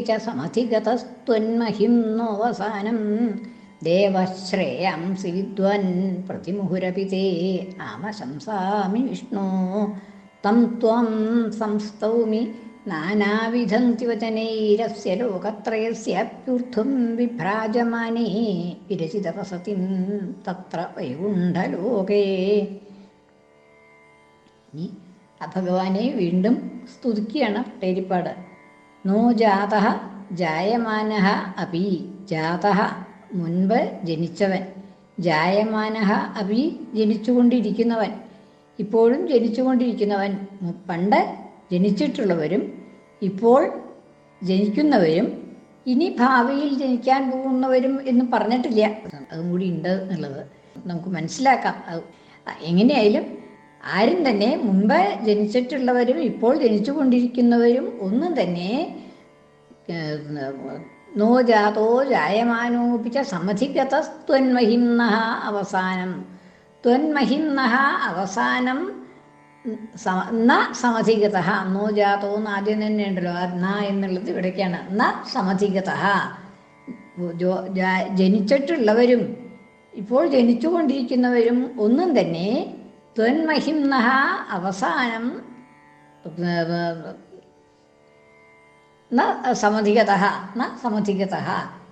ച സമധിഗതസ്ത്വന്മഹിം നോവസാനം ദേവശ്രേയാംസി വിദ്വൻ പ്രതിമുഹുരപി തേ ആമശംസാമി വിഷ്ണു തം ത്വം സംസ്തൗമി നാനാവിധം തിവചനൈരസ്യ ലോകത്രയസ്യാപ്യൂർദ്ധം വിഭ്രാജമാനേ വിരചിതവസതിം തത്ര വൈകുണ്ഠലോകേ ഇനി ആ ഭഗവാനെ വീണ്ടും സ്തുതിക്കുകയാണ് പട്ടേരിപ്പാട് നോ ജാത ജായമാന അപി ജാത മുൻപ് ജനിച്ചവൻ. ജായമാന അപി ജനിച്ചുകൊണ്ടിരിക്കുന്നവൻ. ഇപ്പോഴും ജനിച്ചുകൊണ്ടിരിക്കുന്നവൻ. പണ്ട് ജനിച്ചിട്ടുള്ളവരും ഇപ്പോൾ ജനിക്കുന്നവരും ഇനി ഭാവിയിൽ ജനിക്കാൻ പോകുന്നവരും എന്ന് പറഞ്ഞിട്ടില്ല. അതും കൂടി ഉണ്ട് എന്നുള്ളത് നമുക്ക് മനസ്സിലാക്കാം. എങ്ങനെയായാലും ആരും തന്നെ മുമ്പ് ജനിച്ചിട്ടുള്ളവരും ഇപ്പോൾ ജനിച്ചുകൊണ്ടിരിക്കുന്നവരും ഒന്നും തന്നെ നോ ജാതോ ജായമാനോപിച്ച സമധിഗതസ്ത്വന്മഹിംന അവസാനം. ത്വന്മഹിംന അവസാനം ന സമധിഗത നോ ജാതോ എന്ന് ആദ്യം തന്നെ ഉണ്ടല്ലോ. ന എന്നുള്ളത് ഇവിടേക്കാണ്. ന സമധിഗത ജനിച്ചിട്ടുള്ളവരും ഇപ്പോൾ ജനിച്ചുകൊണ്ടിരിക്കുന്നവരും ഒന്നും തന്നെ ത്വന്മഹിംന അവസാനം ന സമധികത ന സമധികത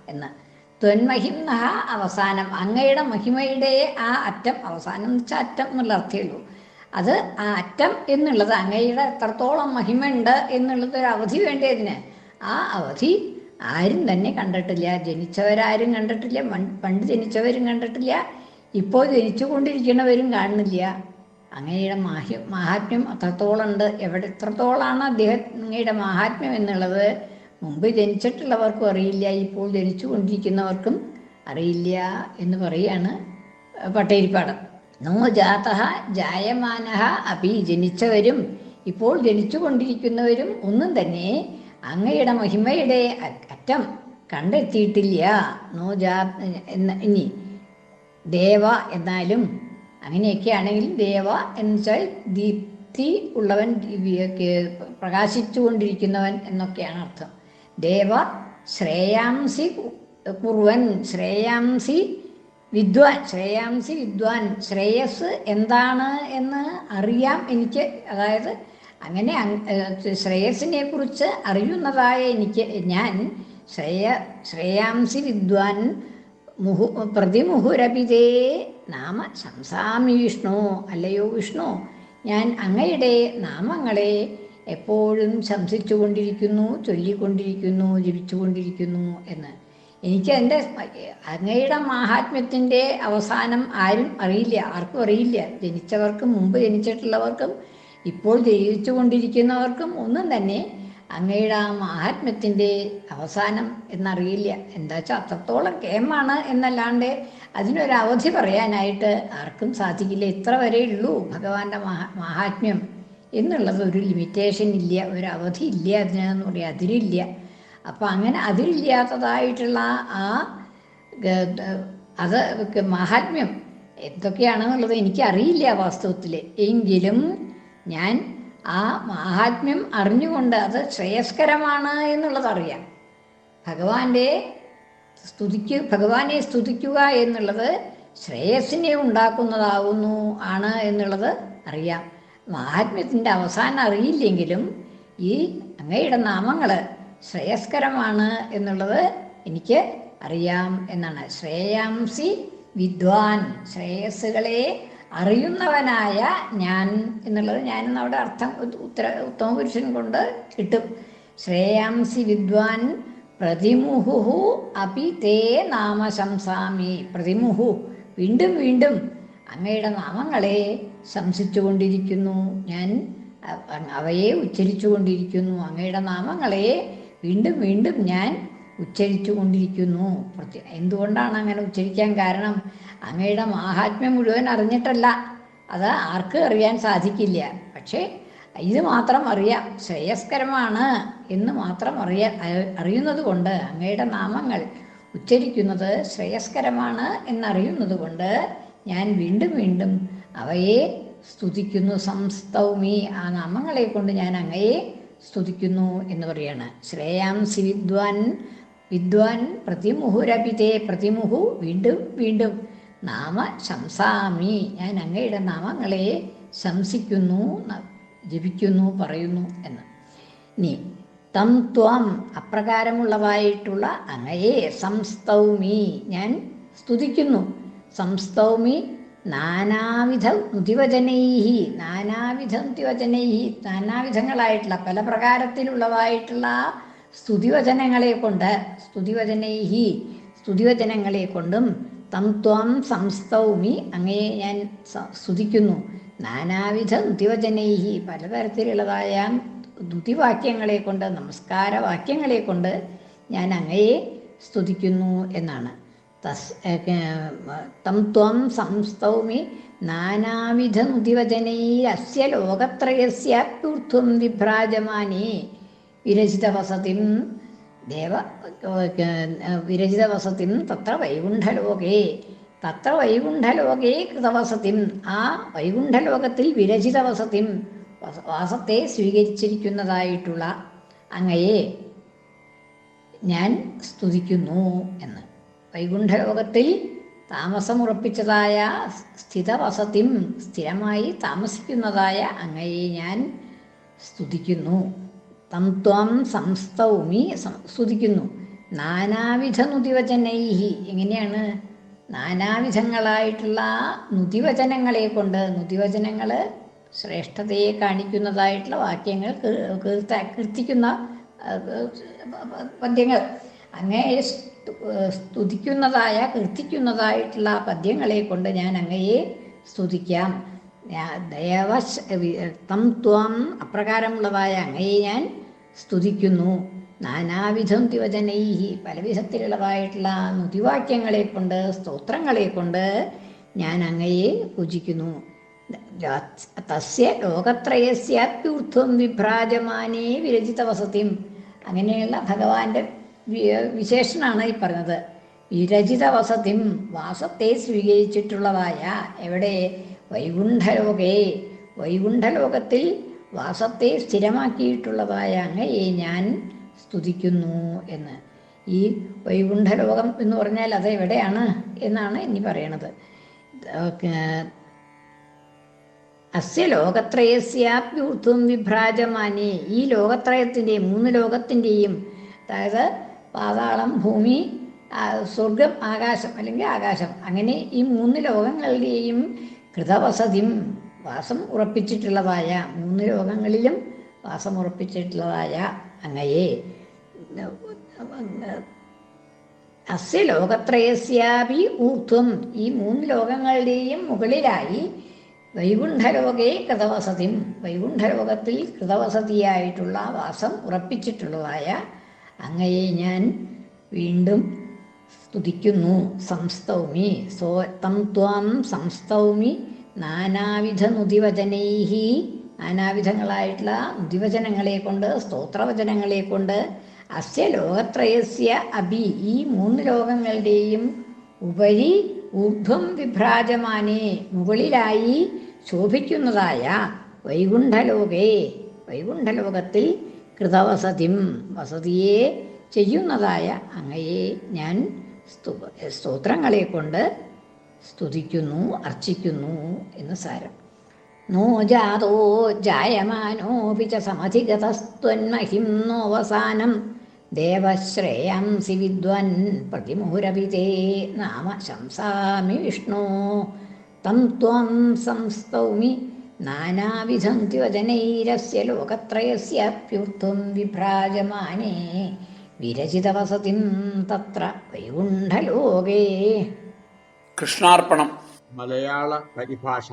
എന്ന്. ത്വന്മഹിംന അവസാനം അങ്ങയുടെ മഹിമയുടെ ആ അറ്റം അവസാനം എന്ന് വെച്ചാൽ അറ്റം എന്നുള്ള അർത്ഥമേ അത് ആ അറ്റം എന്നുള്ളത് അങ്ങയുടെ എത്രത്തോളം മഹിമയുണ്ട് എന്നുള്ളത് ഒരു അവധി വേണ്ടതിന് ആ അവധി ആരും തന്നെ കണ്ടിട്ടില്ല. ജനിച്ചവരാരും കണ്ടിട്ടില്ല. പണ്ട് ജനിച്ചവരും കണ്ടിട്ടില്ല. ഇപ്പോൾ ജനിച്ചുകൊണ്ടിരിക്കുന്നവരും കാണുന്നില്ല. അങ്ങയുടെ മാഹ്യ മാഹാത്മ്യം അത്രത്തോളം ഉണ്ട് എവിടെ എത്രത്തോളാണ് അദ്ദേഹം അങ്ങയുടെ മാഹാത്മ്യം എന്നുള്ളത് മുമ്പ് ജനിച്ചിട്ടുള്ളവർക്കും അറിയില്ല ഇപ്പോൾ ജനിച്ചു കൊണ്ടിരിക്കുന്നവർക്കും അറിയില്ല എന്ന് പറയാണ് പട്ടേരിപ്പാട്. നോ ജാത ജായമാനഹ അപി ജനിച്ചവരും ഇപ്പോൾ ജനിച്ചു കൊണ്ടിരിക്കുന്നവരും ഒന്നും തന്നെ അങ്ങയുടെ മഹിമയുടെ അറ്റം കണ്ടെത്തിയിട്ടില്ല. നോ ജാ ഇനി ദേവ എന്നാലും അങ്ങനെയൊക്കെ ആണെങ്കിൽ ദേവ എന്ന് വെച്ചാൽ ദീപ്തി ഉള്ളവൻ പ്രകാശിച്ചുകൊണ്ടിരിക്കുന്നവൻ എന്നൊക്കെയാണ് അർത്ഥം. ദേവ ശ്രേയാംസി കുറുവൻ ശ്രേയാംസി വിദ്വാൻ ശ്രേയാംസി വിദ്വാൻ ശ്രേയസ് എന്താണ് എന്ന് അറിയാം എനിക്ക്. അതായത് അങ്ങനെ അങ്- ശ്രേയസിനെ കുറിച്ച് അറിയുന്നതായ എനിക്ക് ഞാൻ ശ്രേയ ശ്രേയാംസി വിദ്വാൻ മുഹു പ്രതിമുഹുരപിതേ നാമ ശംസാമി വിഷ്ണു അല്ലയോ വിഷ്ണു? ഞാൻ അങ്ങയുടെ നാമങ്ങളെ എപ്പോഴും ശംസിച്ചുകൊണ്ടിരിക്കുന്നു ചൊല്ലിക്കൊണ്ടിരിക്കുന്നു ജപിച്ചുകൊണ്ടിരിക്കുന്നു എന്ന്. എനിക്ക് എന്റെ അങ്ങയുടെ മാഹാത്മ്യത്തിന്റെ അവസാനം ആരും അറിയില്ല ആർക്കും അറിയില്ല. ജനിച്ചവർക്കും മുമ്പ് ജനിച്ചിട്ടുള്ളവർക്കും ഇപ്പോൾ ജീവിച്ചുകൊണ്ടിരിക്കുന്നവർക്കും ഒന്നും തന്നെ അങ്ങയുടെ ആ മഹാത്മ്യത്തിന്റെ അവസാനം എന്നറിയില്ല. എന്താ വെച്ചാൽ അത്രത്തോളം കേമാണ് എന്നല്ലാണ്ട് അതിനൊരു അവധി പറയാനായിട്ട് ആർക്കും സാധിക്കില്ല. ഇത്ര വരെ ഉള്ളൂ ഭഗവാന്റെ മഹാ മഹാത്മ്യം എന്നുള്ളത്. ഒരു ലിമിറ്റേഷൻ ഇല്ല ഒരു അവധി ഇല്ല അതിനെന്ന് പറയാം അതിരില്ല. അപ്പം അങ്ങനെ അതിരില്ലാത്തതായിട്ടുള്ള ആ അത് മാഹാത്മ്യം എന്തൊക്കെയാണെന്നുള്ളത് എനിക്കറിയില്ല വാസ്തവത്തിൽ എങ്കിലും ഞാൻ ആ മഹാത്മ്യം അറിഞ്ഞുകൊണ്ട് അത് ശ്രേയസ്കരമാണ് എന്നുള്ളത് അറിയാം ഭഗവാന്റെ സ്തുതിക്ക് ഭഗവാനെ സ്തുതിക്കുക എന്നുള്ളത് ശ്രേയസ്സിനെ ഉണ്ടാക്കുന്നതാകുന്നു ആണ് എന്നുള്ളത് അറിയാം. മാഹാത്മ്യത്തിന്റെ അവസാനം അറിയില്ലെങ്കിലും ഈ അങ്ങയുടെ നാമങ്ങൾ ശ്രേയസ്കരമാണ് എന്നുള്ളത് എനിക്ക് അറിയാം എന്നാണ്. ശ്രേയാംസി വിദ്വാൻ ശ്രേയസ്സുകളെ അറിയുന്നവനായ ഞാൻ എന്നുള്ളത് ഞാനെന്ന് അവിടെ അർത്ഥം ഉത്തര ഉത്തമ പുരുഷൻ കൊണ്ട് കിട്ടും. ശ്രേയാംസി വിദ്വാൻ പ്രതിമുഹു അപി തേ നാമശംസാമി. പ്രതിമുഹു. വീണ്ടും വീണ്ടും അങ്ങയുടെ നാമങ്ങളെ ശംസിച്ചുകൊണ്ടിരിക്കുന്നു. ഞാൻ അവയെ ഉച്ചരിച്ചുകൊണ്ടിരിക്കുന്നു. അങ്ങയുടെ നാമങ്ങളെ വീണ്ടും വീണ്ടും ഞാൻ ഉച്ചരിച്ചു കൊണ്ടിരിക്കുന്നു എന്തുകൊണ്ടാണ് അങ്ങനെ ഉച്ചരിക്കാൻ കാരണം? അങ്ങയുടെ മാഹാത്മ്യം മുഴുവൻ അറിഞ്ഞിട്ടല്ല. അത് ആർക്കും അറിയാൻ സാധിക്കില്ല. പക്ഷേ ഇത് മാത്രം അറിയാം. ശ്രേയസ്കരമാണ് എന്ന് മാത്രം അറിയാ അറിയുന്നത് കൊണ്ട് അങ്ങയുടെ നാമങ്ങൾ ഉച്ചരിക്കുന്നത് ശ്രേയസ്കരമാണ് എന്നറിയുന്നത് കൊണ്ട് ഞാൻ വീണ്ടും വീണ്ടും അവയെ സ്തുതിക്കുന്നു. സംസ്തൗമി ആ നാമങ്ങളെ കൊണ്ട് ഞാൻ അങ്ങയെ സ്തുതിക്കുന്നു എന്ന് പറയാണ്. ശ്രേയാംസി വിദ്വാൻ വിദ്വാൻ പ്രതിമുഹുരപിതേ പ്രതിമുഹു വീണ്ടും വീണ്ടും നാമ ശംസാമി. ഞാൻ അങ്ങയുടെ നാമങ്ങളെ ശംസിക്കുന്നു ജപിക്കുന്നു പറയുന്നു എന്ന്. നീ തം ത്വം അപ്രകാരമുള്ളവായിട്ടുള്ള അങ്ങയെ സംസ്തൗമി. ഞാൻ സ്തുതിക്കുന്നു. സംസ്തൗമി നാനാവിധ നുതിവചനൈഹി നാനാവിധ നുതിവചനൈഹി നാനാവിധങ്ങളായിട്ടുള്ള പല പ്രകാരത്തിലുള്ളതായിട്ടുള്ള സ്തുതിവചനങ്ങളെ കൊണ്ട് സ്തുതിവചനൈഹി സ്തുതിവചനങ്ങളെ കൊണ്ടും തം ത്വം സംസ്തൗമി. അങ്ങയെ ഞാൻ സ്തുതിക്കുന്നു. നാനാവിധ നുതിവചനൈഹി പലതരത്തിലുള്ളതായ നുതിവാക്യങ്ങളെ കൊണ്ട് നമസ്കാര വാക്യങ്ങളെ കൊണ്ട് ഞാൻ അങ്ങയെ സ്തുതിക്കുന്നു എന്നാണ്. തസ് തം ത്വം സംസ്തൗമി. നാനാവിധ നുതിവചനൈരസ്യ ലോകത്രയസ്യാപ്യൂർധ്വം വിഭ്രാജമാനേ. വിരചിതവസതിം ദേവ വിരചിതവസതിം തത്ര വൈകുണ്ഠലോകേ തത്ര വൈകുണ്ഠലോകേ കൃതവസത്തിൻ ആ വൈകുണ്ഠലോകത്തിൽ വിരചിതവസതിം വസ- വാസത്തെ സ്വീകരിച്ചിരിക്കുന്നതായിട്ടുള്ള അങ്ങയെ ഞാൻ സ്തുതിക്കുന്നു എന്ന്. വൈകുണ്ഠലോകത്തിൽ താമസമുറപ്പിച്ചതായ സ്ഥിതവസതിം സ്ഥിരമായി താമസിക്കുന്നതായ അങ്ങയെ ഞാൻ സ്തുതിക്കുന്നു. തം ത്വം സംസ്തൗമി സ്തുതിക്കുന്നു. നാനാവിധ നുതിവചനൈഹി എങ്ങനെയാണ്? നാനാവിധങ്ങളായിട്ടുള്ള നുതിവചനങ്ങളെ കൊണ്ട് നുതിവചനങ്ങൾ ശ്രേഷ്ഠതയെ കാണിക്കുന്നതായിട്ടുള്ള വാക്യങ്ങൾ കീർത്ത കീർത്തിക്കുന്ന പദ്യങ്ങൾ. അങ്ങയെ സ്തു- സ്തുതിക്കുന്നതായ കീർത്തിക്കുന്നതായിട്ടുള്ള പദ്യങ്ങളെ കൊണ്ട് ഞാൻ അങ്ങയെ സ്തുതിക്കാം. ദയവശ് തം ത്വം അപ്രകാരമുള്ളതായ അങ്ങയെ ഞാൻ സ്തുതിക്കുന്നു. നാനാവിധം തിവചനൈഹി പലവിധത്തിലുള്ളതായിട്ടുള്ള നുതിവാക്യങ്ങളെ കൊണ്ട് സ്തോത്രങ്ങളെ കൊണ്ട് ഞാൻ അങ്ങയെ പൂജിക്കുന്നു. തസ്യ ലോകത്രയസ്യാപ്യൂർധ്വം വിഭ്രാജമാനേ വിരചിത വസതിം അങ്ങനെയുള്ള ഭഗവാന്റെ വിശേഷനാണ് ഈ പറഞ്ഞത്. വിരചിത വസതിം വാസത്തെ സ്വീകരിച്ചിട്ടുള്ളതായ എവിടെ? വൈകുണ്ഠലോകേ. വൈകുണ്ഠലോകത്തിൽ വാസത്തെ സ്ഥിരമാക്കിയിട്ടുള്ളതായ അങ്ങയെ ഞാൻ സ്തുതിക്കുന്നു എന്ന്. ഈ വൈകുണ്ഠലോകം എന്ന് പറഞ്ഞാൽ അത് എവിടെയാണ് എന്നാണ് ഇനി പറയണത്. അസ്യ ലോകത്രയസ്യാപ്യൂർധ്വം വിഭ്രാജമാനെ. ഈ ലോകത്രയത്തിന്റെ മൂന്ന് ലോകത്തിന്റെയും അതായത് പാതാളം ഭൂമി സ്വർഗം ആകാശം അല്ലെങ്കിൽ ആകാശം അങ്ങനെ ഈ മൂന്ന് ലോകങ്ങളുടെയും കൃതവസതിം വാസം ഉറപ്പിച്ചിട്ടുള്ളതായ മൂന്ന് ലോകങ്ങളിലും വാസം ഉറപ്പിച്ചിട്ടുള്ളതായ അങ്ങയെ. അസ്യ ലോകത്രയസ്യാപി ഊർധ്വം. ഈ മൂന്ന് ലോകങ്ങളുടെയും മുകളിലായി വൈകുണ്ഠലോകേ കൃതവസതിം. വൈകുണ്ഠലോകത്തിൽ കൃതവസതിയായിട്ടുള്ള വാസം ഉറപ്പിച്ചിട്ടുള്ളതായ അങ്ങയെ ഞാൻ വീണ്ടും സ്തുതിക്കുന്നു. സംസ്തൗമി. സോ തം ത്വാം സംസ്തൗമി നാനാവിധ നുതിവചനൈഹി നാനാവിധങ്ങളായിട്ടുള്ള നുതിവചനങ്ങളെ കൊണ്ട് സ്തോത്രവചനങ്ങളെ കൊണ്ട് അസ്യ ലോകത്രയസ്യ അഭി ഈ മൂന്ന് ലോകങ്ങളുടെയും ഉപരി ഊർധ്വം വിഭ്രാജമാനെ മുകളിലായി ശോഭിക്കുന്നതായ വൈകുണ്ഠലോകേ വൈകുണ്ഠലോകത്തിൽ കൃതവസതിം വസതിയെ ചെയ്യുന്നതായ അങ്ങയെ ഞാൻ സ്തു സ്തോത്രങ്ങളെ കൊണ്ട് സ്തുതിക്കുന്നു അർച്ചിക്കുന്നു എന്ന് സാരം. നോ ജാതോ ജായമാനോപി ച സമധിഗതസ്ത്വന്മഹിം നോവസാനം. ദേവശ്രേയാംസി വിദ്വൻ പ്രതിമുഹുരപി തേ നാമ ശംസാമി വിഷ്ണു. തം ത്വം സംസ്തൗമി നാനാവിധന്തി വചനൈരസ്യ ലോകത്രയസ്യാപ്യൂർധ്വം വിഭ്രാജമാനേ. വിരചിതവസതിം തത്ര വൈകുണ്ഠലോകേ. കൃഷ്ണാർപ്പണം. മലയാള പരിഭാഷ.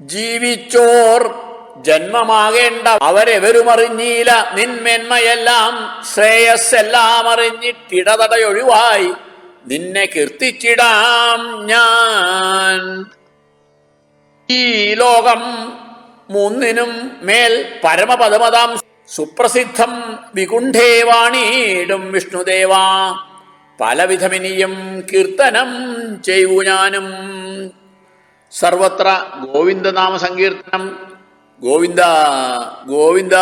ജീവിച്ചോർ ജന്മമാകേണ്ട അവരെവരുമറിഞ്ഞീല നിന്മേന്മയെല്ലാം ശ്രേയസ്സെല്ലാം അറിഞ്ഞിട്ടിടതടയൊഴിവായി. നിന്നെ കീർത്തിച്ചിടാം ഞാൻ. ഈ ലോകം മൂന്നിനും മേൽ പരമപദമതാം സുപ്രസിദ്ധം വികുണ്ഠേ വിഷ്ണുദേവാ വിഷ്ണുദേവ. പലവിധമിനിയും കീർത്തനം ചെയ്യൂ ഞാനും. സർവത്ര ഗോവിന്ദനാമ സങ്കീർത്തനം. ഗോവിന്ദ ഗോവിന്ദ.